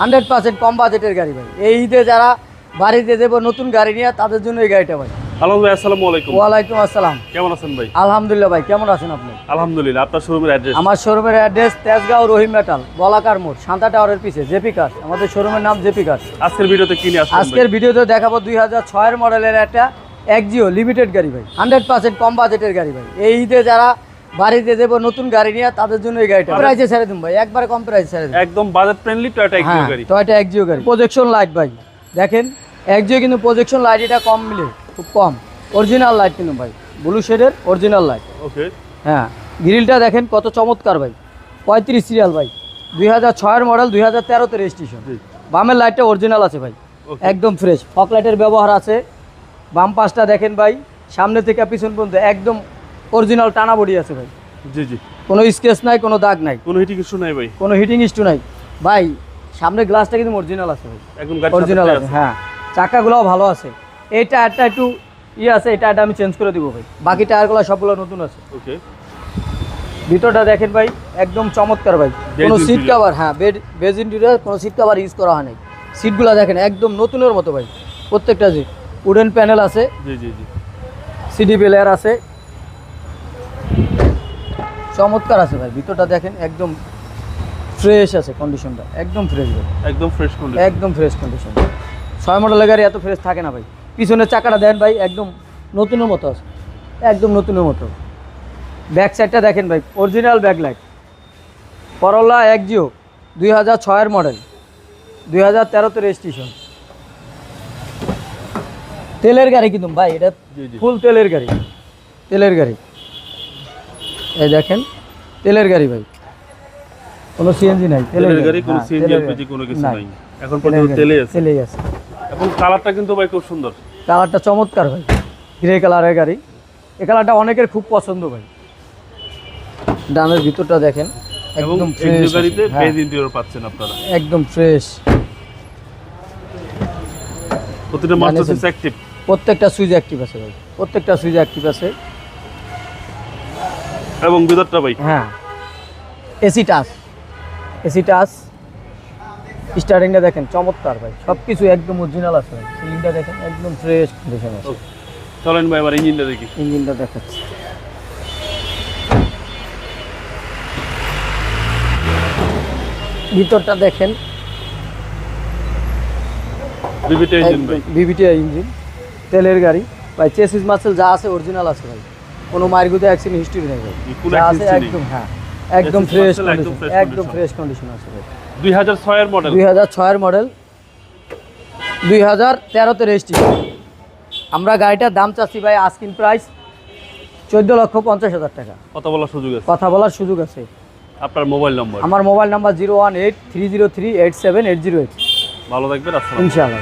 Hundred percent কম বাজেটের গাড়ি ভাই। এই ঈদে যারা বাড়িতে দেবো নতুন গাড়ি নিয়ে তাদের জন্য এই গাড়িটা ভাই। হ্যালো ভাই আসসালামু আলাইকুম। ওয়ালাইকুম আসসালাম। কেমন আছেন ভাই? আলহামদুলিল্লাহ ভাই কেমন আছেন আপনি? আলহামদুলিল্লাহ আপনার শোরুমের অ্যাড্রেস আমার শোরুমের অ্যাড্রেস তেজগাঁও রহিম মেটাল বলাকার মোড় শান্তা টাওয়ারের পিছে জেপি কার আমাদের শোরুমের নাম জেপি কার আজকের ভিডিওতে কি নিয়ে আজকের ভিডিওতে দেখাবো দুই হাজার ছয়ের মডেলের একটা একজিও লিমিটেড গাড়ি ভাই। হান্ড্রেড পার্সেন্ট কম বাজেটের গাড়ি ভাই। এই ঈদে যারা বাড়িতে দেবো নতুন গাড়ি নিয়ে তাদের জন্য এই গাড়িটা। প্রাইসে ছেড়ে দিন ভাই একবারে কম প্রাইসে ছেড়ে দিন একদম বাজেট ফ্রেন্ডলি টয়টা হ্যাঁ গাড়ি। টয়টা একজিও গাড়ি। প্রজেকশন লাইট ভাই। দেখেন একজিও কিন্তু প্রজেকশন লাইট এটা কম মিলে খুব কম। অরিজিনাল লাইট কিন্তু ভাই ব্লু শেডের অরিজিনাল লাইট ওকে হ্যাঁ গ্রিলটা দেখেন কত চমৎকার ভাই। পঁয়ত্রিশ সিরিয়াল ভাই। দুই হাজার ছয়ের মডেল দুই হাজার তেরোতে রেজিস্ট্রেশন। বামের লাইটটা অরিজিনাল আছে ভাই। একদম ফ্রেশ ফক লাইটের ব্যবহার আছে। বাম পাশটা দেখেন ভাই সামনে থেকে পিছন পর্যন্ত একদম অরিজিনাল টানা বডি আছে ভাই। জি জি। কোনো স্কেচ নাই কোনো দাগ নাই। কোনো হিটিং ইস্যু নাই ভাই। কোনো হিটিং ইস্টু নাই। ভাই সামনে গ্লাসটা কিন্তু অরিজিনাল আছে ভাই। একদম অরিজিনাল আছে হ্যাঁ। চাকাগুলোও ভালো আছে। এই টায়ারটা একটু ইয়ে আছে এই টায়ারটা আমি চেঞ্জ করে দিব ভাই। বাকি টায়ারগুলো সবগুলো নতুন আছে। ওকে ভিতরটা দেখেন ভাই একদম চমৎকার ভাই। কোনো সিট। কাভার হ্যাঁ বেড বেজ ইন্টেরিয়র কোনো সিট কাভার ইউজ করা হয় নাই। সিটগুলো দেখেন একদম নতুনের মতো ভাই। প্রত্যেকটা সিট উডেন প্যানেল আছে। জি জি জি। সিডি প্লেয়ার আছে। চমৎকার আছে ভাই ভিতরটা দেখেন একদম ফ্রেশ আছে কন্ডিশনটা একদম ফ্রেশ একদম ফ্রেশ কন্ডিশন একদম ফ্রেশ কন্ডিশন ছয় মডেলের গাড়ি এত ফ্রেশ থাকে না ভাই। পিছনের চাকাটা দেন ভাই একদম নতুনের মতো আছে। একদম নতুনের মতো। ব্যাক সাইডটা দেখেন ভাই অরিজিনাল ব্যাক লাইট করলা এক জিও দুই হাজার ছয়ের মডেল দুই হাজার তেরোতে রেজিস্ট্রেশন তেলের গাড়ি কিন্তু ভাই এটা ফুল তেলের গাড়ি। তেলের গাড়ি। এই দেখেন তেলের গাড়ি ভাই। কোনো সিএনজি নাই তেলের গাড়ি। কোনো হ্যাঁ, সিএনজি এলপিজি কোনো কিছু নাই। এখন পর্যন্ত তেলে আছে। তেলেই আছে। এবং কালারটা কিন্তু ভাই খুব সুন্দর। কালারটা চমৎকার ভাই গ্রে কালারের গাড়ি। এই কালারটা অনেকের খুব পছন্দ ভাই। ডানের ভিতরটা দেখেন একদম ফ্রেশ গাড়িতে বেজ ইন্টেরিয়র পাচ্ছেন আপনারা। একদম ফ্রেশ প্রতিটা মাস্টার। সিস অ্যাক্টিভ প্রত্যেকটা সুইচ অ্যাক্টিভ আছে ভাই। প্রত্যেকটা সুইচ অ্যাক্টিভ আছে। এবং ভিতরটা ভাই। হ্যাঁ। AC touch. AC touch. স্টারিংটা দেখেন চমৎকার ভাই। সব কিছু একদম অরিজিনাল আছে সিলিংটা দেখেন একদম ফ্রেশ কন্ডিশন আছে. চলেন ভাই এবার ইঞ্জিনটা দেখি। ইঞ্জিনটা দেখাচ্ছি। ভিতরটা দেখেন। বিবিটা ইঞ্জিন ভাই। VVTI engine. তেলের গাড়ি। ভাই চেসিস মাসেল যা আছে অরিজিনাল আছে ভাই। কোনো মারগুতে অ্যাক্সিডেন্ট হিস্ট্রি নেই ভাই। আছে। একদম হ্যাঁ একদম ফ্রেশ একদম। ফ্রেশ কন্ডিশন আছে ভাই। দুই হাজার ছয়ের মডেল দুই হাজার ছয়ের মডেল দুই হাজার তেরোতে রেজিস্ট্রেশন আমরা গাড়িটার দাম চাচ্ছি ভাই আস্কিন প্রাইস চোদ্দ লক্ষ পঞ্চাশ হাজার টাকা। কথা বলার সুযোগ আছে। কথা বলার সুযোগ আছে। আপনার মোবাইল নম্বর আমার mobile number zero one eight three zero three eight seven eight zero eight ভালো থাকবেন আসসালাম ইনশাআল্লাহ